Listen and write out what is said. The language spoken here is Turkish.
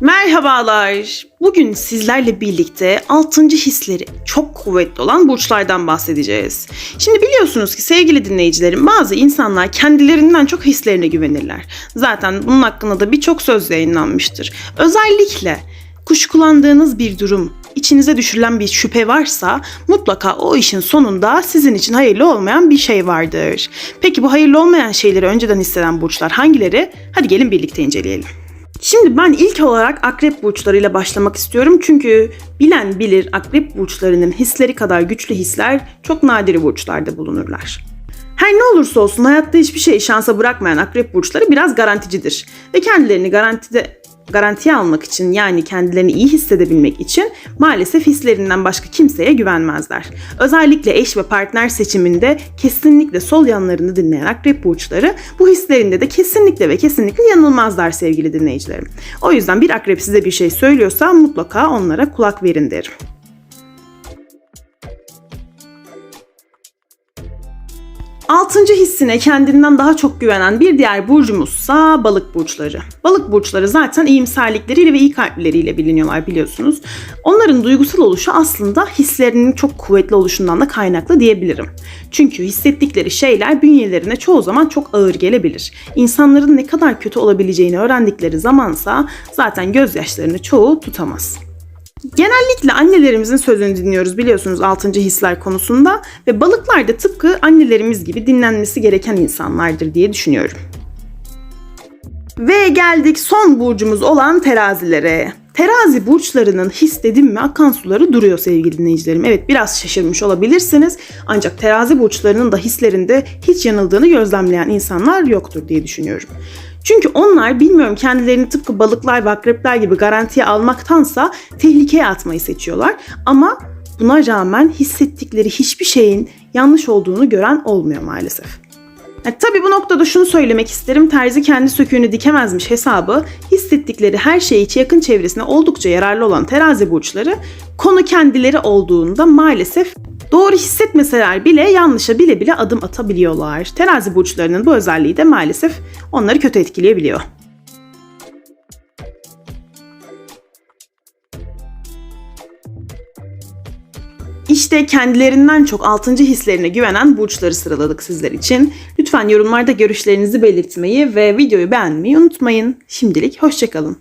Merhabalar. Bugün sizlerle birlikte 6. hisleri çok kuvvetli olan burçlardan bahsedeceğiz. Şimdi biliyorsunuz ki sevgili dinleyicilerim bazı insanlar kendilerinden çok hislerine güvenirler. Zaten bunun hakkında da birçok söz yayınlanmıştır. Özellikle kuşkulandığınız bir durum, içinize düşürülen bir şüphe varsa mutlaka o işin sonunda sizin için hayırlı olmayan bir şey vardır. Peki bu hayırlı olmayan şeyleri önceden hisseden burçlar hangileri? Hadi gelin birlikte inceleyelim. Şimdi ben ilk olarak akrep burçlarıyla başlamak istiyorum. Çünkü bilen bilir akrep burçlarının hisleri kadar güçlü hisler çok nadir burçlarda bulunurlar. Her ne olursa olsun hayatta hiçbir şeyi şansa bırakmayan akrep burçları biraz garanticidir. Ve kendilerini garantide garantiye almak için yani kendilerini iyi hissedebilmek için maalesef hislerinden başka kimseye güvenmezler. Özellikle eş ve partner seçiminde kesinlikle sol yanlarını dinleyen akrep burçları bu hislerinde de kesinlikle ve kesinlikle yanılmazlar sevgili dinleyicilerim. O yüzden bir akrep size bir şey söylüyorsa mutlaka onlara kulak verin derim. Altıncı hissine kendinden daha çok güvenen bir diğer burcumuzsa balık burçları. Balık burçları zaten iyimserlikleriyle ve iyi kalpleriyle biliniyorlar biliyorsunuz. Onların duygusal oluşu aslında hislerinin çok kuvvetli oluşundan da kaynaklı diyebilirim. Çünkü hissettikleri şeyler bünyelerine çoğu zaman çok ağır gelebilir. İnsanların ne kadar kötü olabileceğini öğrendikleri zamansa zaten gözyaşlarını çoğu tutamaz. Genellikle annelerimizin sözünü dinliyoruz biliyorsunuz 6. hisler konusunda ve balıklar da tıpkı annelerimiz gibi dinlenmesi gereken insanlardır diye düşünüyorum. Ve geldik son burcumuz olan terazilere. Terazi burçlarının his dedim mi akan suları duruyor sevgili dinleyicilerim. Evet biraz şaşırmış olabilirsiniz ancak terazi burçlarının da hislerinde hiç yanıldığını gözlemleyen insanlar yoktur diye düşünüyorum. Çünkü onlar bilmiyorum kendilerini tıpkı balıklar ve akrepler gibi garantiye almaktansa tehlikeye atmayı seçiyorlar. Ama buna rağmen hissettikleri hiçbir şeyin yanlış olduğunu gören olmuyor maalesef. E, tabii bu noktada şunu söylemek isterim. Terzi kendi söküğünü dikemezmiş hesabı hissettikleri her şey için yakın çevresine oldukça yararlı olan terazi burçları konu kendileri olduğunda maalesef Doğru hissetmeseler bile yanlışa bile bile adım atabiliyorlar. Terazi burçlarının bu özelliği de maalesef onları kötü etkileyebiliyor. İşte kendilerinden çok 6. hislerine güvenen burçları sıraladık sizler için. Lütfen yorumlarda görüşlerinizi belirtmeyi ve videoyu beğenmeyi unutmayın. Şimdilik hoşçakalın.